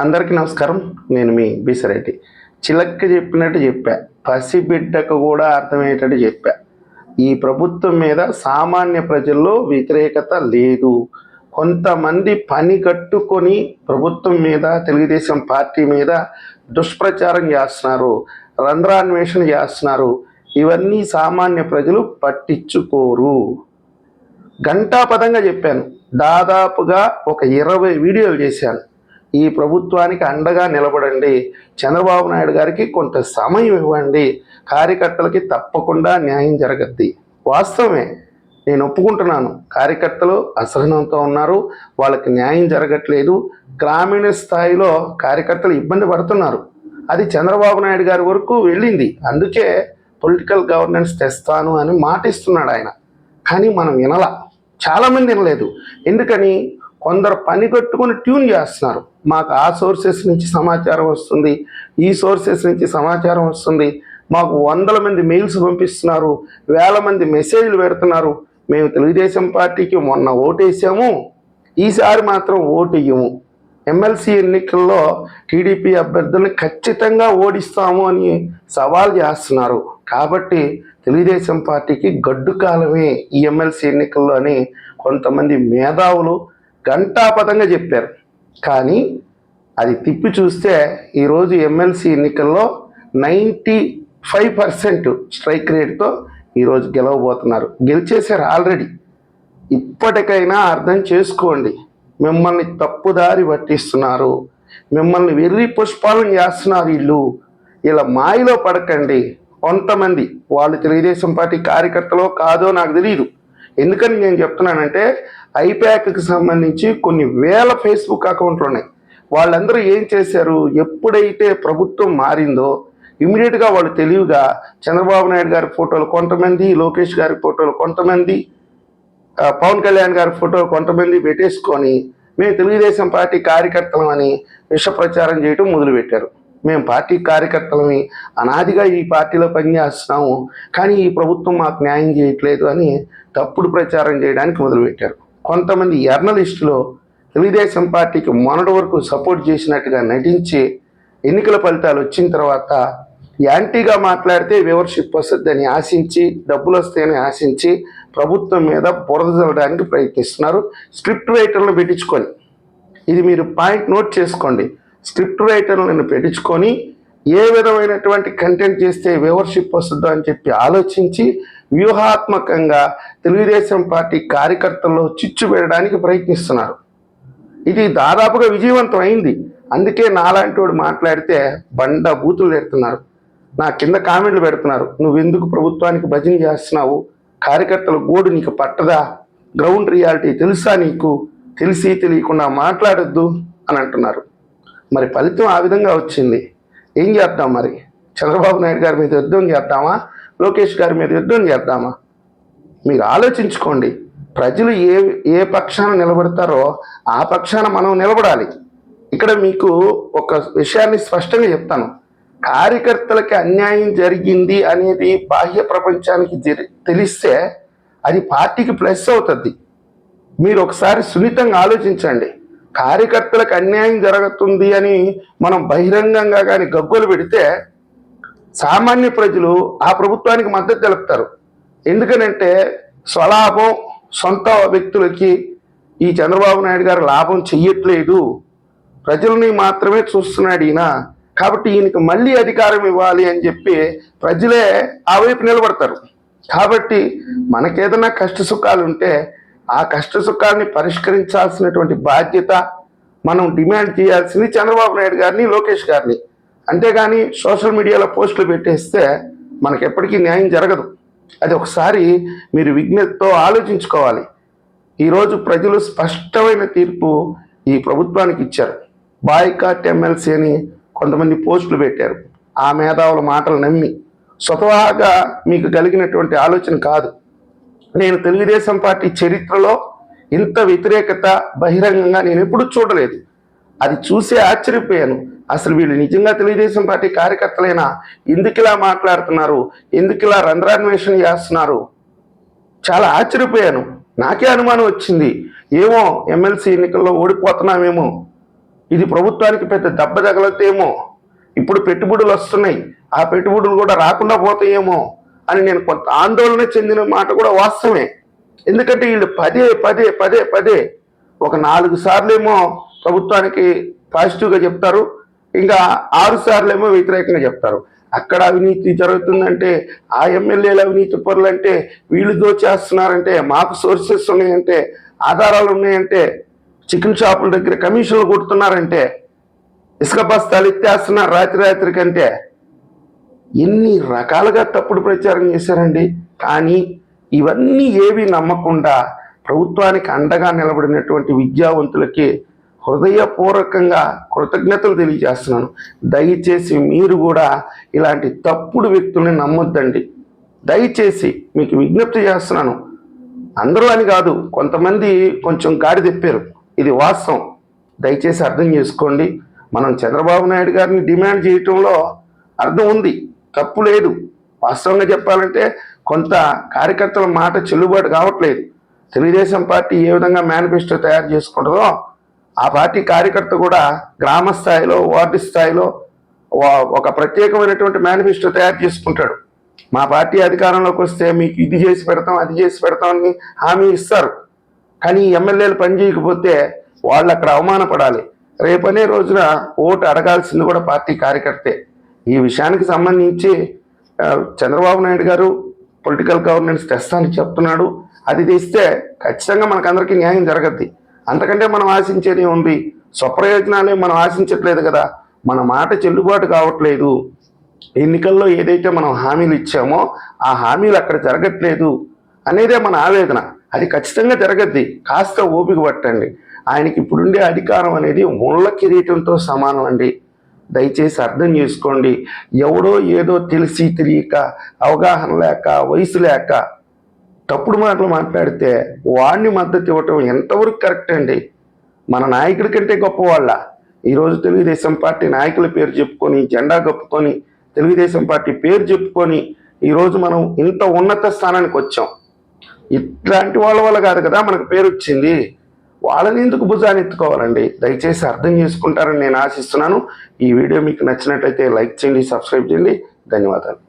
అందరికీ నమస్కారం. నేను మీ బీసరెడ్డి. చిలక్క చెప్పినట్టు చెప్పా. పసిబిడ్డకు కూడా అర్థమయ్యేటట్టు చెప్పా. ఈ ప్రభుత్వం మీద సామాన్య ప్రజల్లో వ్యతిరేకత లేదు. కొంతమంది పని కట్టుకొని ప్రభుత్వం మీద తెలుగుదేశం పార్టీ మీద దుష్ప్రచారం చేస్తున్నారు రంధ్రాన్వేషణ చేస్తున్నారు. ఇవన్నీ సామాన్య ప్రజలు పట్టించుకోరు. గంటాపదంగా చెప్పాను. దాదాపుగా ఒక ఇరవై వీడియోలు చేశాను. ఈ ప్రభుత్వానికి అండగా నిలబడండి. చంద్రబాబు నాయుడు గారికి కొంత సమయం ఇవ్వండి. కార్యకర్తలకి తప్పకుండా న్యాయం జరగద్ది. వాస్తవమే నేను ఒప్పుకుంటున్నాను. కార్యకర్తలు అసహనంతో ఉన్నారు. వాళ్ళకి న్యాయం జరగట్లేదు. గ్రామీణ స్థాయిలో కార్యకర్తలు ఇబ్బంది పడుతున్నారు. అది చంద్రబాబు నాయుడు గారి వరకు వెళ్ళింది. అందుకే పొలిటికల్ గవర్నెన్స్ తెస్తాను అని మాటిస్తున్నాడు ఆయన. కానీ మనం వినలా. చాలామంది వినలేదు. ఎందుకని? కొందరు పని కట్టుకుని ట్యూన్ చేస్తున్నారు. మాకు ఆ సోర్సెస్ నుంచి సమాచారం వస్తుంది ఈ సోర్సెస్ నుంచి సమాచారం వస్తుంది. మాకు వందల మంది మెయిల్స్ పంపిస్తున్నారు వేల మంది మెసేజ్లు పెడుతున్నారు. మేము తెలుగుదేశం పార్టీకి మొన్న ఓటేసాము ఈసారి మాత్రం ఓటు ఇయ్యము. ఎమ్మెల్సీ ఎన్నికల్లో టీడీపీ అభ్యర్థుల్ని ఖచ్చితంగా ఓడిస్తాము అని సవాల్ చేస్తున్నారు. కాబట్టి తెలుగుదేశం పార్టీకి గడ్డు కాలమే ఈ ఎమ్మెల్సీ ఎన్నికల్లో అని కొంతమంది మేధావులు ఘంటాపథంగా చెప్పారు. కానీ అది తిప్పి చూస్తే ఈరోజు ఎమ్మెల్సీ ఎన్నికల్లో నైంటీ ఫైవ్ పర్సెంట్ స్ట్రైక్ రేట్తో ఈరోజు గెలవబోతున్నారు. గెలిచేశారు ఆల్రెడీ. ఇప్పటికైనా అర్థం చేసుకోండి. మిమ్మల్ని తప్పుదారి పట్టిస్తున్నారు. మిమ్మల్ని వెర్రి పుష్పాలను చేస్తున్నారు వీళ్ళు. ఇలా మాయలో పడకండి. కొంతమంది వాళ్ళు తెలుగుదేశం పార్టీ కార్యకర్తలో కాదో నాకు తెలియదు ఎందుకని నేను చెప్తున్నానంటే ఐప్యాక్కి సంబంధించి కొన్ని వేల ఫేస్బుక్ అకౌంట్లు ఉన్నాయి. వాళ్ళందరూ ఏం చేశారు? ఎప్పుడైతే ప్రభుత్వం మారిందో ఇమీడియట్గా వాళ్ళు తెలివిగా చంద్రబాబు నాయుడు గారి ఫోటోలు కొంతమంది లోకేష్ గారి ఫోటోలు కొంతమంది పవన్ కళ్యాణ్ గారి ఫోటోలు కొంతమంది పెట్టేసుకొని మేము తెలుగుదేశం పార్టీ కార్యకర్తలం అని విష ప్రచారం చేయటం మొదలుపెట్టారు. మేము పార్టీ కార్యకర్తలని అనాదిగా ఈ పార్టీలో పనిచేస్తున్నాము కానీ ఈ ప్రభుత్వం మాకు న్యాయం చేయట్లేదు అని తప్పుడు ప్రచారం చేయడానికి మొదలుపెట్టారు. కొంతమంది జర్నలిస్టులు తెలుగుదేశం పార్టీకి మొన్నటి వరకు సపోర్ట్ చేసినట్టుగా నటించి ఎన్నికల ఫలితాలు వచ్చిన తర్వాత యాంటీగా మాట్లాడితే వ్యూవర్షిప్ వస్తుందని ఆశించి డబ్బులు వస్తాయని ఆశించి ప్రభుత్వం మీద బురద చల్లడానికి ప్రయత్నిస్తున్నారు. స్క్రిప్ట్ రైటర్లు పెట్టించుకొని. ఇది మీరు పాయింట్ నోట్ చేసుకోండి. స్క్రిప్ట్ రైటర్లను పెట్టించుకొని ఏ విధమైనటువంటి కంటెంట్ చేస్తే వ్యూవర్షిప్ వస్తుందో అని చెప్పి ఆలోచించి వ్యూహాత్మకంగా తెలుగుదేశం పార్టీ కార్యకర్తల్లో చిచ్చు పెట్టడానికి ప్రయత్నిస్తున్నారు. ఇది దాదాపుగా విజయవంతం అయింది. అందుకే నాలాంటి వాడు మాట్లాడితే బండ బూతులు పెడుతున్నారు నా కింద కామెంట్లు పెడుతున్నారు. నువ్వెందుకు ప్రభుత్వానికి భజన చేస్తున్నావు? కార్యకర్తల గోడు నీకు పట్టదా? గ్రౌండ్ రియాలిటీ తెలుసా నీకు? తెలిసి తెలియకుండా మాట్లాడొద్దు అని అంటున్నారు. మరి ఫలితం ఆ విధంగా వచ్చింది. ఏం చేద్దాం మరి? చంద్రబాబు నాయుడు గారి మీద యుద్ధం చేద్దామా? లోకేష్ గారి మీద యుద్ధం చేద్దామా? మీరు ఆలోచించుకోండి. ప్రజలు ఏ ఏ పక్షాన నిలబడతారో ఆ పక్షాన మనం నిలబడాలి. ఇక్కడ మీకు ఒక విషయాన్ని స్పష్టంగా చెప్తాను. కార్యకర్తలకి అన్యాయం జరిగింది అనేది బాహ్య ప్రపంచానికి తెలిస్తే అది పార్టీకి ప్లస్ అవుతుంది. మీరు ఒకసారి సున్నితంగా ఆలోచించండి. కార్యకర్తలకు అన్యాయం జరుగుతుంది అని మనం బహిరంగంగా కానీ గగ్గోలు పెడితే సామాన్య ప్రజలు ఆ ప్రభుత్వానికి మద్దతు తెలుపుతారు. ఎందుకనంటే స్వలాభం సొంత వ్యక్తులకి ఈ చంద్రబాబు నాయుడు గారు లాభం చెయ్యట్లేదు. ప్రజల్ని మాత్రమే చూస్తున్నాడు ఈయన. కాబట్టి ఈయనకి మళ్ళీ అధికారం ఇవ్వాలి అని చెప్పి ప్రజలే ఆ వైపు నిలబడతారు. కాబట్టి మనకేదైనా కష్ట సుఖాలు ఉంటే ఆ కష్ట సుఖాన్ని పరిష్కరించాల్సినటువంటి బాధ్యత మనం డిమాండ్ చేయాల్సింది చంద్రబాబు నాయుడు గారిని లోకేష్ గారిని. అంతేగాని సోషల్ మీడియాలో పోస్టులు పెట్టేస్తే మనకి ఎప్పటికీ న్యాయం జరగదు. అది ఒకసారి మీరు విజ్ఞతతో ఆలోచించుకోవాలి. ఈరోజు ప్రజలు స్పష్టమైన తీర్పు ఈ ప్రభుత్వానికి ఇచ్చారు. బాయ్కాట్ ఎమ్మెల్సీ అని కొంతమంది పోస్టులు పెట్టారు. ఆ మేధావుల మాటలు నమ్మి. స్వతహాగా మీకు కలిగినటువంటి ఆలోచన కాదు. నేను తెలుగుదేశం పార్టీ చరిత్రలో ఇంత వ్యతిరేకత బహిరంగంగా నేను ఎప్పుడూ చూడలేదు. అది చూసే ఆశ్చర్యపోయాను. అసలు వీళ్ళు నిజంగా తెలుగుదేశం పార్టీ కార్యకర్తలైనా? ఎందుకు ఇలా మాట్లాడుతున్నారు? ఎందుకు ఇలా రంధ్రాన్వేషణ చేస్తున్నారు? చాలా ఆశ్చర్యపోయాను. నాకే అనుమానం వచ్చింది. ఏమో ఎమ్మెల్సీ ఎన్నికల్లో ఓడిపోతున్నామేమో. ఇది ప్రభుత్వానికి పెద్ద దెబ్బ తగలతేమో ఇప్పుడు పెట్టుబడులు వస్తున్నాయి. ఆ పెట్టుబడులు కూడా రాకుండా పోతాయేమో. అని నేను కొంత ఆందోళన చెందిన మాట కూడా వాస్తవమే. ఎందుకంటే వీళ్ళు పదే పదే పదే పదే ఒక నాలుగు సార్లేమో ప్రభుత్వానికి పాజిటివ్గా చెప్తారు ఇంకా ఆరు సార్లేమో వ్యతిరేకంగా చెప్తారు. అక్కడ అవినీతి జరుగుతుందంటే ఆ ఎమ్మెల్యేలు అవినీతి పనులంటే వీళ్ళు దోచేస్తున్నారంటే మాకు సోర్సెస్ ఉన్నాయంటే ఆధారాలు ఉన్నాయంటే చికెన్ షాపుల దగ్గర కమిషన్లు కొడుతున్నారంటే ఇసుక బస్తాలు ఎత్తేస్తున్నారు రాత్రి రాత్రి కంటే. ఎన్ని రకాలుగా తప్పుడు ప్రచారం చేశారండి. కానీ ఇవన్నీ ఏవి నమ్మకుండా ప్రభుత్వానికి అండగా నిలబడినటువంటి విద్యావంతులకి హృదయపూర్వకంగా కృతజ్ఞతలు తెలియజేస్తున్నాను. దయచేసి మీరు కూడా ఇలాంటి తప్పుడు వ్యక్తుల్ని నమ్మొద్దండి. దయచేసి మీకు విజ్ఞప్తి చేస్తున్నాను. అందరూ అని కాదు కొంతమంది కొంచెం గాడి తెప్పారు. ఇది వాస్తవం. దయచేసి అర్థం చేసుకోండి. మనం చంద్రబాబు నాయుడు గారిని డిమాండ్ చేయటంలో అర్థం ఉంది. తప్పు లేదు. వాస్తవంగా చెప్పాలంటే కొంత కార్యకర్తల మాట చెల్లుబాటు కావట్లేదు. తెలుగుదేశం పార్టీ ఏ విధంగా మేనిఫెస్టో తయారు చేసుకుంటుందో ఆ పార్టీ కార్యకర్త కూడా గ్రామ స్థాయిలో వార్డు స్థాయిలో ఒక ప్రత్యేకమైనటువంటి మేనిఫెస్టో తయారు చేసుకుంటాడు. మా పార్టీ అధికారంలోకి వస్తే మీకు ఇది చేసి పెడతాం అది చేసి పెడతాం అని హామీ ఇస్తారు. కానీ ఎమ్మెల్యేలు పనిచేయకపోతే వాళ్ళు అక్కడ అవమానపడాలి. రేపనే రోజున ఓటు అడగాల్సింది కూడా పార్టీ కార్యకర్తే. ఈ విషయానికి సంబంధించి చంద్రబాబు నాయుడు గారు పొలిటికల్ గవర్నెన్స్ తెస్తానని చెప్తున్నాడు. అది తెస్తే ఖచ్చితంగా మనకందరికీ న్యాయం జరగద్ది. అంతకంటే మనం ఆశించేది ఉంది స్వప్రయోజనాలే మనం ఆశించట్లేదు కదా. మన మాట చెల్లుబాటు కావట్లేదు. ఎన్నికల్లో ఏదైతే మనం హామీలు ఇచ్చామో ఆ హామీలు అక్కడ జరగట్లేదు అనేదే మన ఆవేదన. అది ఖచ్చితంగా జరగద్ది. కాస్త ఓపిక పట్టండి. ఆయనకి ఇప్పుడుండే అధికారం అనేది ముళ్ళ కిరీటంతో సమానం అండి. దయచేసి అర్థం చేసుకోండి. ఎవడో ఏదో తెలిసి తెలియక అవగాహన లేక వయసు లేక తప్పుడు మాటలు మాట్లాడితే వాడిని మద్దతు ఇవ్వటం ఎంతవరకు కరెక్ట్ అండి? మన నాయకుడి కంటే గొప్పవాళ్ళ. ఈరోజు తెలుగుదేశం పార్టీ నాయకుల పేరు చెప్పుకొని జెండా కప్పుకొని తెలుగుదేశం పార్టీ పేరు చెప్పుకొని ఈరోజు మనం ఇంత ఉన్నత స్థానానికి వచ్చాం. ఇట్లాంటి వాళ్ళ వల్ల కాదు కదా మనకు పేరు వచ్చింది. వాళ్ళని ఎందుకు భుజాన్ని ఎత్తుకోవాలండి? దయచేసి అర్థం చేసుకుంటారని నేను ఆశిస్తున్నాను. ఈ వీడియో మీకు నచ్చినట్లయితే లైక్ చేయండి సబ్స్క్రైబ్ చేయండి. ధన్యవాదాలు.